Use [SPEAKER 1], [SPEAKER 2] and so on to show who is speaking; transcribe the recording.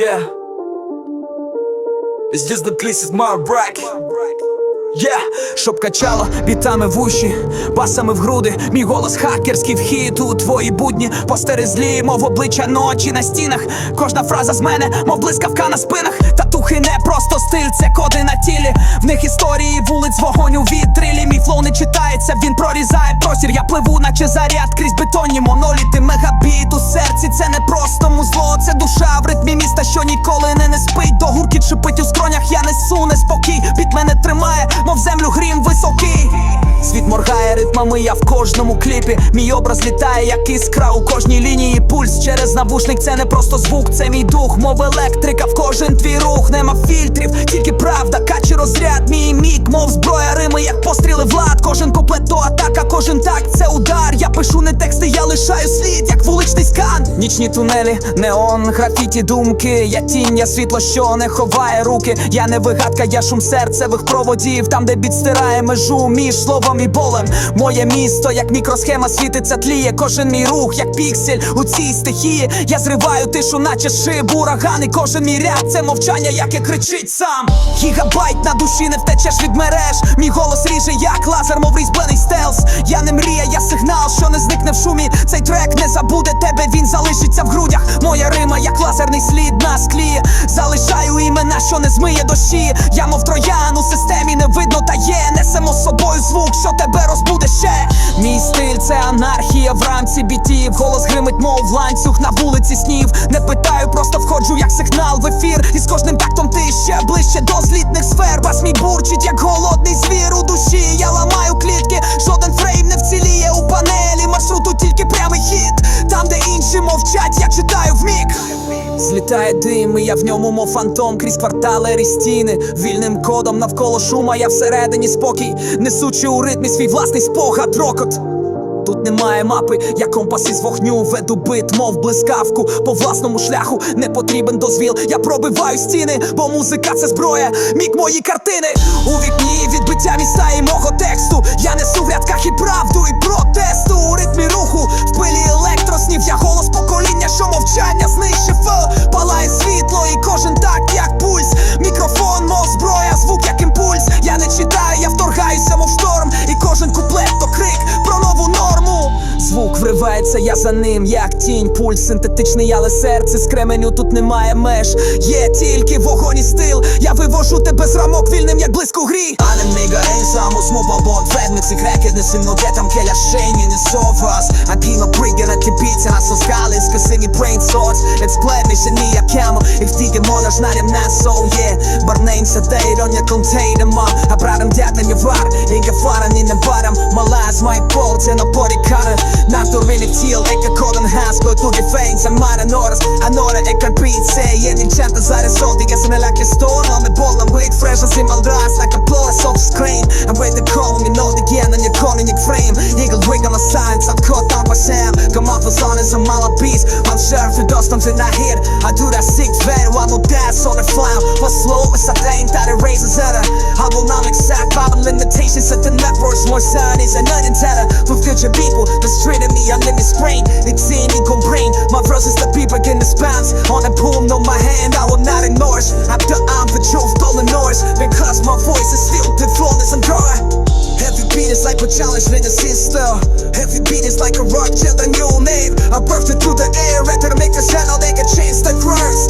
[SPEAKER 1] Yeah. It's just the place is my break. Yeah.
[SPEAKER 2] Щоб качало бітами в уші, басами в груди, мій голос хакерський вхід у твої будні, постери злі, мов обличчя ночі на стінах. Кожна фраза з мене, мов блискавка на спинах. Татухи не просто стиль, це коди на тілі. В них історії вулиць вогонь читається, він прорізає простір. Я пливу, наче заряд крізь бетонні моноліти. Мегабіт у серці, це не просто музло, це душа в ритмі міста, що ніколи не не спить. До гуркіт шипить у скронях, я несу неспокій. Під мене тримає, мов землю грім високий. Моргає ритмами, я в кожному кліпі. Мій образ літає, як іскра у кожній лінії. Пульс через навушник, це не просто звук, це мій дух, мов електрика. В кожен твій рух, нема фільтрів, тільки правда, качі розряд, мій мік, мов зброя рими, як постріли влад. Кожен куплет то атака, кожен так це удар. Я пишу не тексти, я лишаю слід, як вуличний скан. Нічні тунелі, неон, графіті, думки. Я тінь, я світло, що не ховає руки. Я не вигадка, я шум серцевих проводів. Там, де бід стирає межу між словом і болем. Моє місто, як мікросхема, світиться, тліє. Кожен мій рух, як піксель у цій стихії. Я зриваю тишу, наче шиб ураган. І кожен мій ряд це мовчання, яке кричить сам. Гігабайт на душі не втечеш від мереж. Мій голос ріже, як лазер, мов різьблений стелс. Я не мрія, я сигнал, що не зникне в шумі. Цей трек не забуде тебе, він залишиться в грудях. Моя рима, як лазерний слід на склі. Залишаю імена, що не змиє дощі. Я мов троян у системі Собою звук, що тебе розбуде ще. Мій стиль це анархія в рамці бітів. Голос гримить, мов ланцюг на вулиці снів. Не питаю, просто входжу як сигнал в ефір. І з кожним тактом ти ще ближче до злітних сфер. Бас мій бурчить, як голодний звір у душі. Я ламаю клітки, жоден фрейм не вціліє у панелі. Маршруту тільки прямий хід. Там, де інші мовчать, я читаю вмік. Злітає дим, і я в ньому, мов фантом, крізь квартали і стіни. Вільним кодом навколо шума, я всередині спокій, несучи у ритмі свій власний спогад, рокот. Тут немає мапи, я компас із вогню веду бит, мов блискавку по власному шляху не потрібен дозвіл. Я пробиваю стіни, бо музика це зброя, мік мої картини. У вікні відбиття міста і мого тексту. Я несу в рядках і правду, і протесту. У ритмі руху, в пилі електроснів. Я голос покоління, що мовчання Я за ним, як тінь, пульс синтетичний, але серце з кременю тут немає меж. Є тільки вогонь і стил. Я вивожу тебе з рамок вільним, як близько грі.
[SPEAKER 3] Ale mega ensam och små barn bort Fred sig kräket när sin och det am kella Schengen i sovas Akima briggarna till pizzorna som skallen ska sing i Cause not in that soul, yeah But names are they on contain them ma I brought them down in your bar In your far and in the bottom My last my bolts and a body cutter Not to really feel like a golden house Go to the veins and mine and orders I know that it can be say Yeah, the chant i out soul The gas like a stone On the ball I'm with fresh as in my Like a I'm surfing dust until I hit I do that sick van while my dad's on the fly But slow as I think that it raises at I will not accept our limitations of the networks More sun is another teller. For future people That's treating me, I'm in this brain It's in brain My verses the people can dispel Is like a challenge with a sister Every beat is like a rock till the new name. I birthed it through the air Ready to make a channel they can change the curse